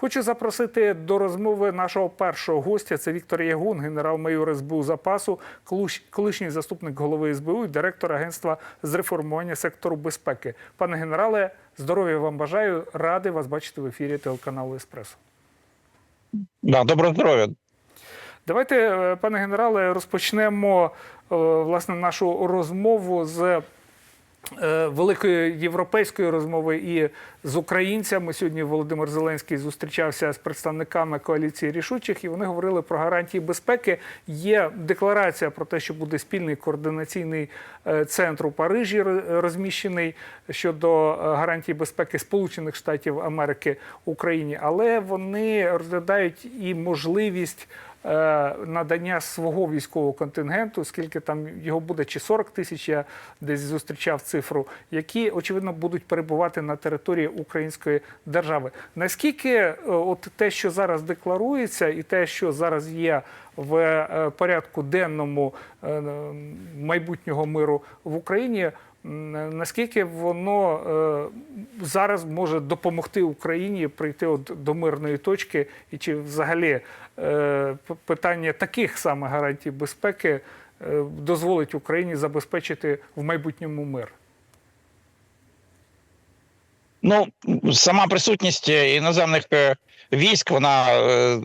Хочу запросити до розмови нашого першого гостя. Це Віктор Ягун, генерал-майор СБУ запасу, колишній заступник голови СБУ і директор агентства з реформування сектору безпеки. Пане генерале, здоров'я вам бажаю. Радий вас бачити в ефірі телеканалу Еспресо. Да, доброго здоров'я. Давайте, е, пане генерале, розпочнемо е, власне нашу розмову з великої європейської розмови і з українцями. Сьогодні Володимир Зеленський зустрічався з представниками коаліції рішучих, і вони говорили про гарантії безпеки. Є декларація про те, що буде спільний координаційний е, центр у Парижі розміщений щодо е, гарантій безпеки Сполучених Штатів Америки Україні, але вони розглядають і можливість е, надання свого військового контингенту, скільки там його буде, чи 40 тисяч, я десь зустрічав цифру, які очевидно будуть перебувати на території української держави. Наскільки е, от те, що зараз декларується, і те, що зараз є в е, порядку денному е, майбутнього миру в Україні. Наскільки воно е, зараз може допомогти Україні прийти от до мирної точки, і чи взагалі е, питання таких саме гарантій безпеки е, дозволить Україні забезпечити в майбутньому мир? Ну, сама присутність іноземних е, військ, вона е,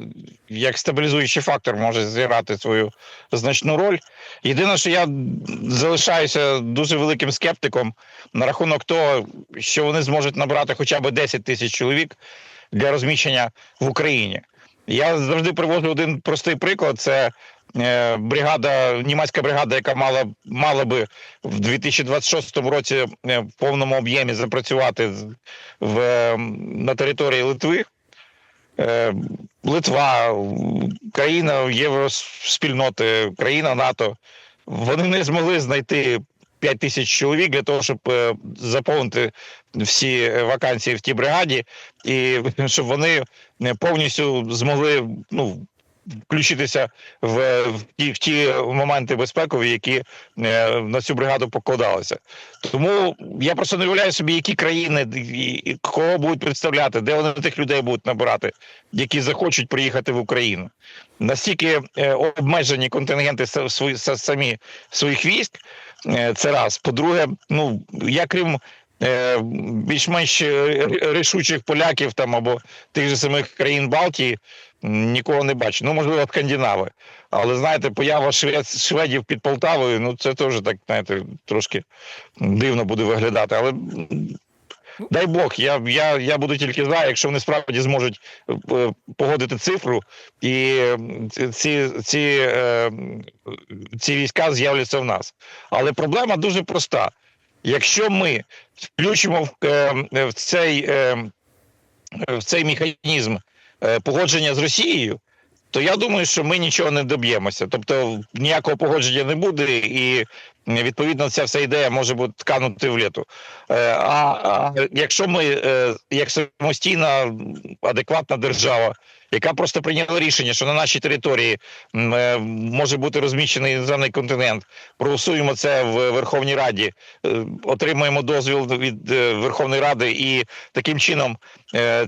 як стабілізуючий фактор може зіграти свою значну роль. Єдине, що я залишаюся дуже великим скептиком на рахунок того, що вони зможуть набрати хоча б 10 тисяч чоловік для розміщення в Україні. Я завжди приводжу один простий приклад: це е, бригада, німецька бригада, яка мала мала би в 2026 році е, в повному об'ємі запрацювати в, е, на території Литви. Е, Литва, країна євроспільноти, країна НАТО. Вони не змогли знайти 5 тисяч чоловік для того, щоб е, заповнити всі вакансії в тій бригаді, і щоб вони е, повністю змогли ну, включитися в, в, ті, в ті моменти безпекові, які е, на цю бригаду покладалися. Тому я просто не уявляю собі, які країни і, кого будуть представляти, де вони тих людей будуть набирати, які захочуть приїхати в Україну. Настільки е, обмежені контингенти свої- самі своїх військ. е, Це раз. По-друге, ну я крім більш-менш е, рішучих поляків там або тих же самих країн Балтії. Нікого не бачу. Ну, можливо, скандинави. Але знаєте, поява швед, шведів під Полтавою, ну це теж так, знаєте, трошки дивно буде виглядати. Але дай Бог, я, я, я буду тільки за, якщо вони справді зможуть е, погодити цифру, і ці, ці, е, ці війська з'являться в нас. Але проблема дуже проста. Якщо ми включимо в, е, в цей. Е, в цей механізм е, погодження з Росією, то я думаю, що ми нічого не доб'ємося. Тобто ніякого погодження не буде, і відповідно ця вся ідея може бути тканути в літу. Е, А, якщо ми е, як самостійна адекватна держава, яка просто прийняла рішення, що на нашій території е, може бути розміщений іноземний континент, проголосуємо це в Верховній Раді, отримаємо дозвіл від Верховної Ради, і таким чином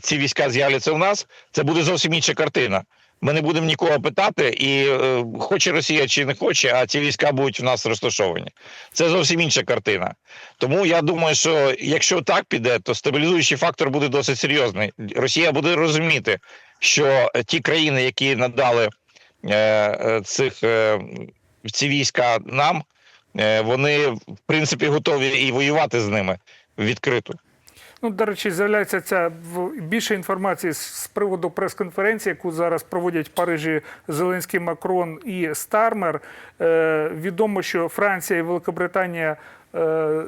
ці війська з'являться у нас, це буде зовсім інша картина. Ми не будемо нікого питати, і е, хоче Росія чи не хоче, а ці війська будуть в нас розташовані. Це зовсім інша картина. Тому я думаю, що якщо так піде, то стабілізуючий фактор буде досить серйозний. Росія буде розуміти, що ті країни, які надали е, е, цих е, ці війська нам, е, вони в принципі готові і воювати з ними відкрито. Ну, до речі, з'являється ця більше інформації з, приводу прес-конференції, яку зараз проводять в Парижі Зеленський Макрон і Стармер. Е, відомо, що Франція і Великобританія е,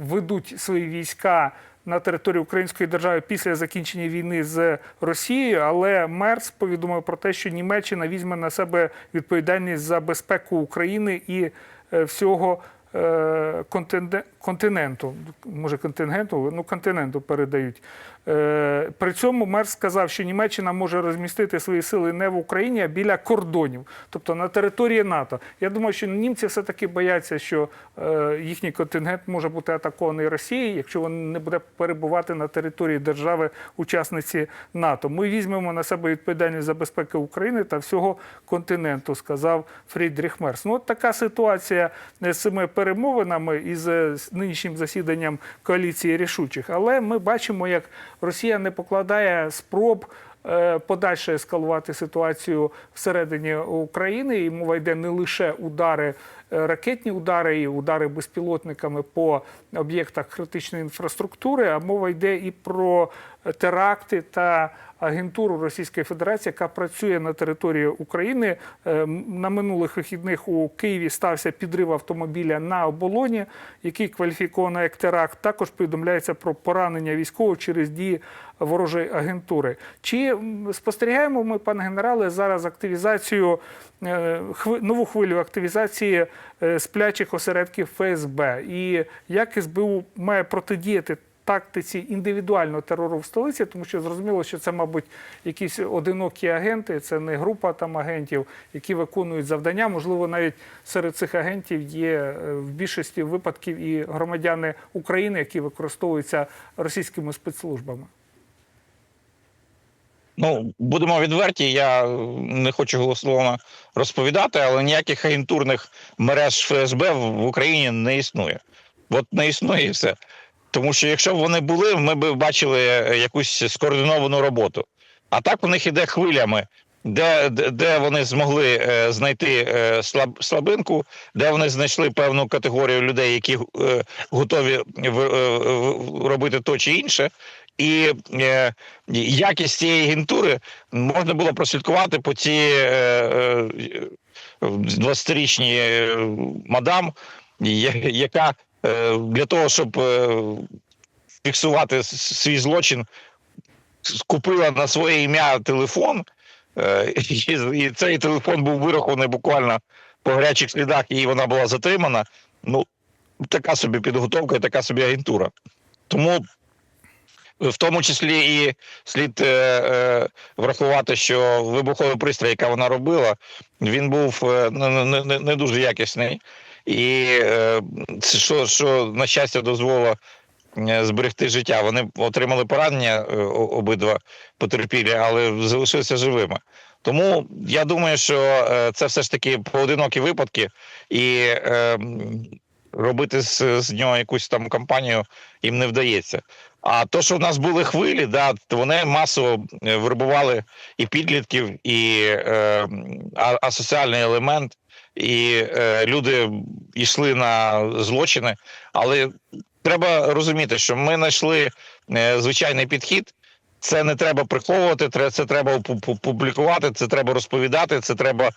ведуть свої війська на територію Української держави після закінчення війни з Росією, але Мерц повідомив про те, що Німеччина візьме на себе відповідальність за безпеку України і е, всього континенту, може контингенту, ну континенту передають. Е, При цьому Мерс сказав, що Німеччина може розмістити свої сили не в Україні, а біля кордонів, тобто на території НАТО. Я думаю, що німці все-таки бояться, що е, їхній контингент може бути атакований Росією, якщо він не буде перебувати на території держави-учасниці НАТО. Ми візьмемо на себе відповідальність за безпеку України та всього континенту, сказав Фрідріх Мерс. Ну, от така ситуація з цими перемовинами і з нинішнім засіданням коаліції рішучих. Але ми бачимо, як Росія не покладає спроб. е, Подальше ескалувати ситуацію всередині України, і мова йде не лише удари, е, ракетні удари і удари безпілотниками по об'єктах критичної інфраструктури, а мова йде і про теракти та агентуру Російської Федерації, яка працює на території України. Е, На минулих вихідних у Києві стався підрив автомобіля на оболоні, який кваліфіковано як теракт. Також повідомляється про поранення військового через дії ворожої агентури. Чи спостерігаємо ми, пане генерале, зараз активізацію е, нову хвилю активізації е, сплячих осередків ФСБ? І як СБУ має протидіяти? Тактиці індивідуального терору в столиці, тому що зрозуміло, що це, мабуть, якісь одинокі агенти, це не група там агентів, які виконують завдання. Можливо, навіть серед цих агентів є е, в більшості випадків і громадяни України, які використовуються російськими спецслужбами. Ну, будемо відверті, я не хочу голословно розповідати, але ніяких агентурних мереж ФСБ в Україні не існує. От не існує і все. Тому що якщо б вони були, ми б бачили е, якусь скоординовану роботу. А так у них іде хвилями, де, де, вони змогли е, знайти е, слаб, слабинку, де вони знайшли певну категорію людей, які готові робити то чи інше. І е, якість цієї агентури можна було прослідкувати по цій е, е, 20-річній е, мадам, яка для того, щоб е, фіксувати свій злочин, купила на своє ім'я телефон, е, і, цей телефон був вирахований буквально по гарячих слідах, і вона була затримана. Ну, така собі підготовка і така собі агентура. Тому в тому числі і слід е, е, врахувати, що вибуховий пристрій, який вона робила, він був е, не, не- не дуже якісний. І е, що, що, на щастя, дозволило е, зберегти життя. Вони отримали поранення е, обидва потерпілі, але залишилися живими. Тому я думаю, що це все ж таки поодинокі випадки, і е, робити з, з нього якусь там кампанію їм не вдається. А то, що в нас були хвилі, да, вони масово вербували і підлітків, і е, асоціальний елемент, і е, люди йшли на злочини. Але треба розуміти, що ми знайшли е, звичайний підхід. Це не треба приховувати, це треба пу- пу- публікувати, це треба розповідати, це треба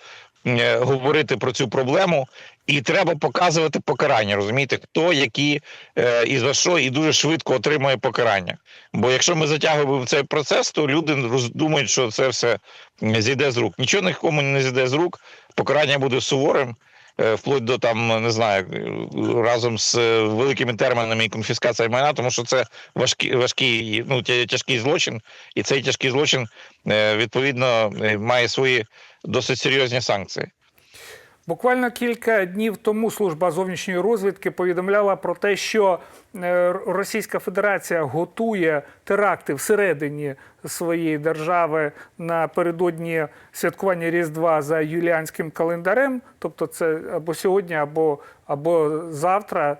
говорити про цю проблему, і треба показувати покарання. Розумієте, хто які е, і за що, і дуже швидко отримує покарання. Бо якщо ми затягуємо цей процес, то люди думають, що це все зійде з рук. Нічого нікому не зійде з рук. Покарання буде суворим. Е, Вплоть до там не знаю разом з е, великими термінами і конфіскація майна, тому що це важкий важкий, ну тя- тяжкий злочин, і цей тяжкий злочин е, відповідно має свої досить серйозні санкції. Буквально кілька днів тому служба зовнішньої розвідки повідомляла про те, що е, Російська Федерація готує теракти всередині своєї держави напередодні святкування Різдва за юліанським календарем. Тобто, це або сьогодні, або, або завтра.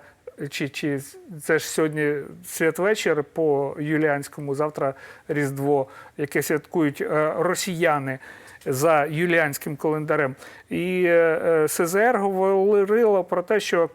Чи, чи це ж сьогодні святвечір по юліанському, завтра Різдво, яке святкують е, росіяни за юліанським календарем. І е, е, СЗР говорило про те, що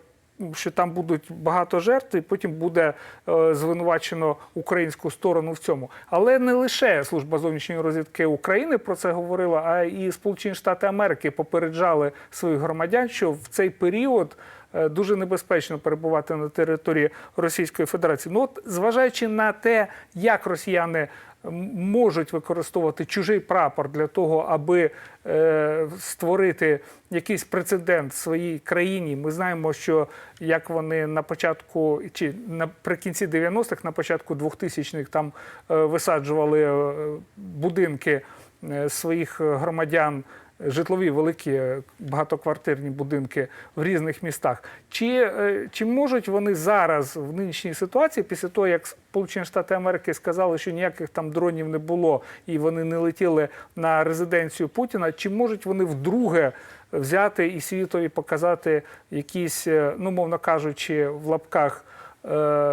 що там будуть багато жертв, і потім буде е, звинувачено українську сторону в цьому. Але не лише служба зовнішньої розвідки України про це говорила, а і Сполучені Штати Америки попереджали своїх громадян, що в цей період дуже небезпечно перебувати на території Російської Федерації. Ну, от, зважаючи на те, як росіяни можуть використовувати чужий прапор для того, аби е, створити якийсь прецедент в своїй країні. Ми знаємо, що як вони на початку чи наприкінці 90-х, на початку 2000-х там е, висаджували е, будинки е, своїх громадян. Житлові великі е, багатоквартирні будинки в різних містах. Чи, е, чи можуть вони зараз в нинішній ситуації, після того як Сполучені Штати Америки сказали, що ніяких там дронів не було і вони не летіли на резиденцію Путіна, чи можуть вони вдруге взяти і світові показати якісь, е, ну мовно кажучи, в лапках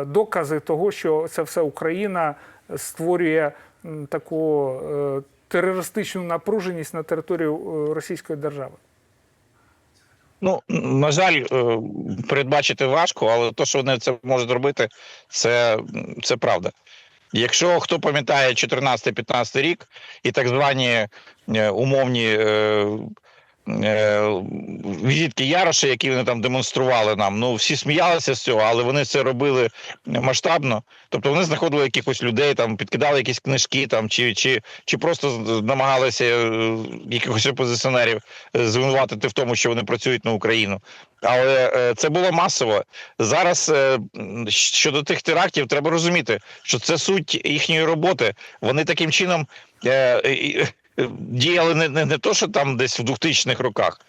докази того, що це все Україна створює таку терористичну напруженість на території е, Російської держави? Ну, на жаль, е, передбачити важко, але те, що вони це можуть зробити, це, це правда. Якщо хто пам'ятає 14-15 рік і так звані е, умовні візитки Яроша, які вони там демонстрували нам, ну всі сміялися з цього, але вони це робили масштабно. Тобто вони знаходили якихось людей, там підкидали якісь книжки, там чи, чи, чи просто намагалися е, якихось опозиціонерів е, звинуватити в тому, що вони працюють на Україну. Але е, це було масово. Зараз е, щодо тих терактів, треба розуміти, що це суть їхньої роботи. Вони таким чином е, е, е, діяли не, не, не то, що там десь в 2000-х роках.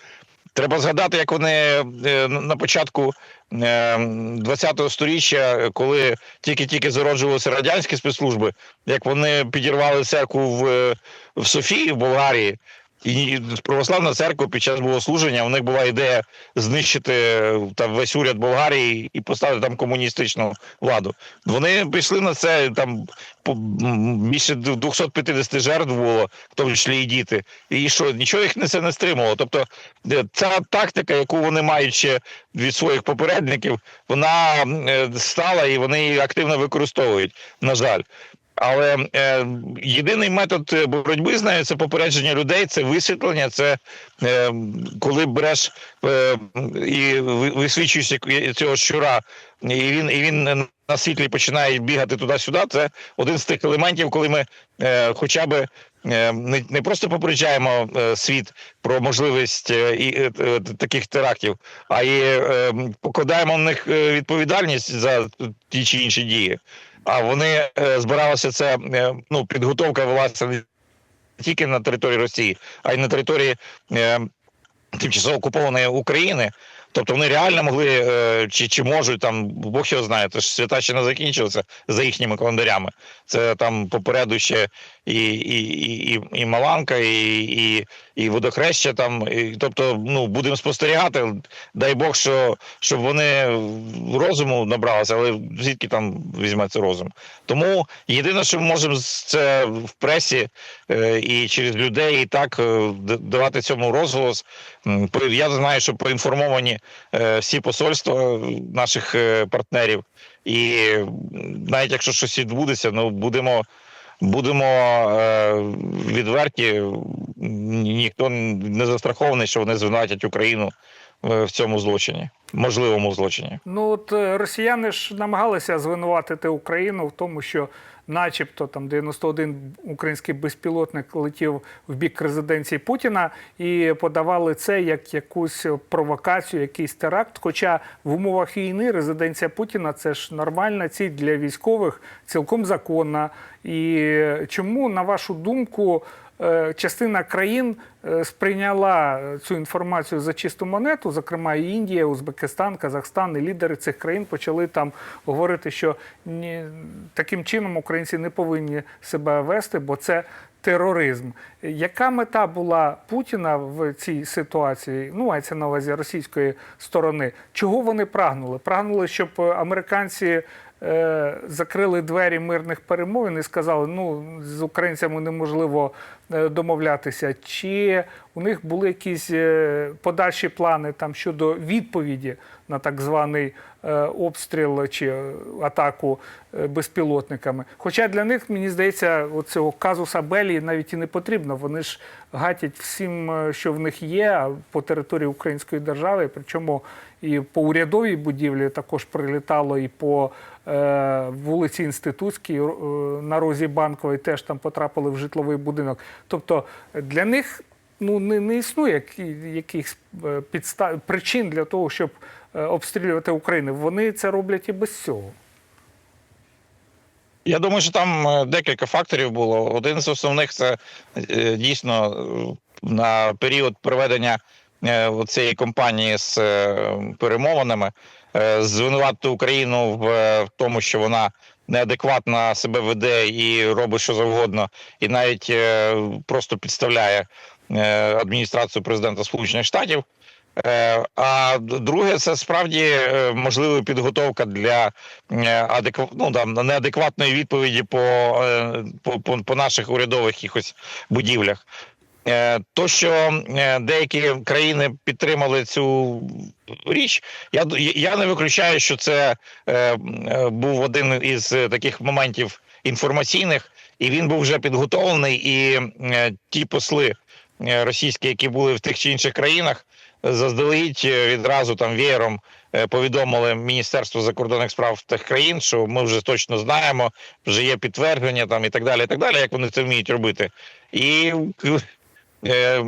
Треба згадати, як вони е, на початку е, 20-го сторіччя, коли тільки-тільки зароджувалися радянські спецслужби, як вони підірвали церкву в, е, в Софії в Болгарії. І православна церква під час богослуження у них була ідея знищити е, там весь уряд Болгарії і поставити там комуністичну владу. Вони пішли на це там більше 250 жертв було, в тому числі і діти. І що нічого їх не це не стримувало. Тобто е, ця тактика, яку вони мають ще від своїх попередників, вона е, стала і вони її активно використовують. На жаль. Але е, єдиний метод е, боротьби з нею це попередження людей, це висвітлення, це е, коли береш е, і ви- висвічуєш цього щура, і він, і він на світлі починає бігати туди-сюди. Це один з тих елементів, коли ми е, хоча б е, не, просто попереджаємо е, світ про можливість е, е, е, таких терактів, а й е, покладаємо на них е, відповідальність за ті чи інші дії. А вони е, збиралися це е, ну підготовка власне не тільки на території Росії, а й на території е, тимчасово окупованої України. Тобто вони реально могли е, чи, чи можуть там Бог його знає, то ж свята ще не закінчилися за їхніми календарями. Це там попереду ще і, і, і, і, Маланка, і, і, і водохреща. Там і, тобто, ну будемо спостерігати. Дай Бог, що щоб вони розуму набралися, але звідки там візьметься розум. Тому єдине, що ми можемо це в пресі е, і через людей, і так е, давати цьому розголос. Я знаю, що поінформовані е, всі посольства наших партнерів, і навіть якщо щось відбудеться, ну будемо. Будемо е, відверті, ніхто не застрахований, що вони звинуватять Україну е, в цьому злочині, можливому злочині. Ну от е, росіяни ж намагалися звинуватити Україну в тому, що, начебто, там 91 український безпілотник летів в бік резиденції Путіна і подавали це як якусь провокацію, якийсь теракт. Хоча в умовах війни резиденція Путіна це ж нормальна ціль для військових, цілком законна. І чому, на вашу думку, частина країн е, сприйняла цю інформацію за чисту монету, зокрема і Індія, Узбекистан, Казахстан, і лідери цих країн почали там говорити, що ні, таким чином українці не повинні себе вести, бо це тероризм. Яка мета була Путіна в цій ситуації? Ну, мається на увазі російської сторони. Чого вони прагнули? Прагнули, щоб американці е, закрили двері мирних перемовин і сказали, ну з українцями неможливо е, домовлятися, чи у них були якісь е, подальші плани там щодо відповіді на так званий е, обстріл чи е, атаку е, безпілотниками. Хоча для них, мені здається, цього казуса Белі навіть і не потрібно. Вони ж гатять всім, е, що в них є по території Української держави, причому і по урядовій будівлі також прилітало, і по е, вулиці Інститутській е, на розі Банкової теж там потрапили в житловий будинок. Тобто для них ну, не, не існує якихось е, підстав, причин для того, щоб е, обстрілювати Україну. Вони це роблять і без цього. Я думаю, що там е, декілька факторів було. Один з основних це е, дійсно е, на період проведення е, цієї кампанії з е, перемовинами е, звинуватити Україну в е, тому, що вона неадекватно себе веде і робить що завгодно, і навіть е, просто підставляє е, адміністрацію президента Сполучених Штатів. Е, А друге, це справді е, можлива підготовка для е, адекв... ну, там, неадекватної відповіді по, е, по, по, по наших урядових якихось будівлях. Е, То, що е, деякі країни підтримали цю річ, я, я не виключаю, що це е, був один із таких моментів інформаційних, і він був вже підготовлений, і е, ті посли е, російські, які були в тих чи інших країнах, заздалегідь відразу там веєром повідомили Міністерство закордонних справ тих країн, що ми вже точно знаємо, вже є підтвердження там і так далі, і так далі, як вони це вміють робити. І е,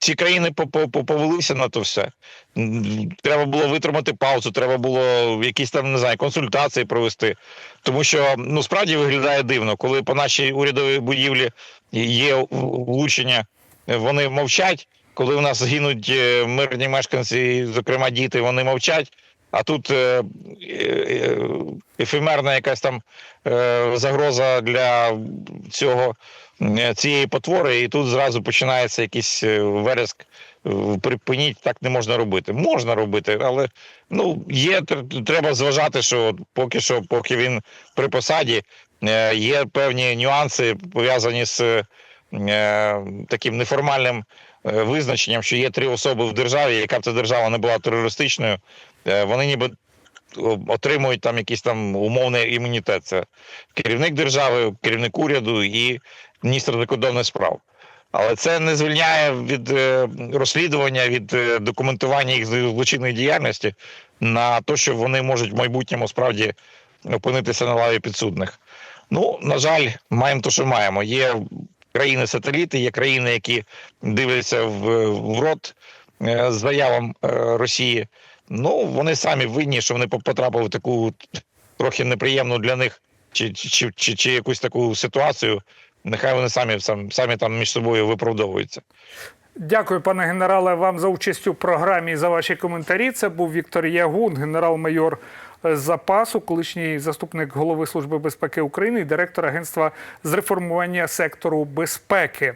ці країни по- по- по- повелися на то все. Треба було витримати паузу, треба було якісь там не знаю, консультації провести. Тому що ну справді виглядає дивно, коли по нашій урядовій будівлі є влучення, вони мовчать. Коли у нас гинуть е, мирні мешканці, зокрема діти, вони мовчать. А тут е, е, ефемерна якась там загроза для цього цієї потвори, і тут зразу починається якийсь е, вереск. е, Припиніть, так не можна робити. Можна робити, але ну є треба зважати, що поки що, поки він при посаді, е, є певні нюанси пов'язані з е, таким неформальним е, визначенням, що є три особи в державі, яка б ця держава не була терористичною. е, Вони ніби отримують там якийсь там умовний імунітет. Це керівник держави, керівник уряду і міністр закордонних справ. Але це не звільняє від е, розслідування, від е, документування їх злочинної діяльності на те, що вони можуть в майбутньому справді опинитися на лаві підсудних. Ну, на жаль, маємо те, що маємо. Є країни-сателіти, є країни, які дивляться в, в рот е, з заявам Росії. Ну, вони самі винні, що вони потрапили в таку трохи неприємну для них чи, чи, чи, чи якусь таку ситуацію. Нехай вони самі, самі, самі там між собою виправдовуються. Дякую, пане генерале, вам за участь у програмі і за ваші коментарі. Це був Віктор Ягун, генерал-майор запасу, колишній заступник голови Служби безпеки України і директор агентства з реформування сектору безпеки.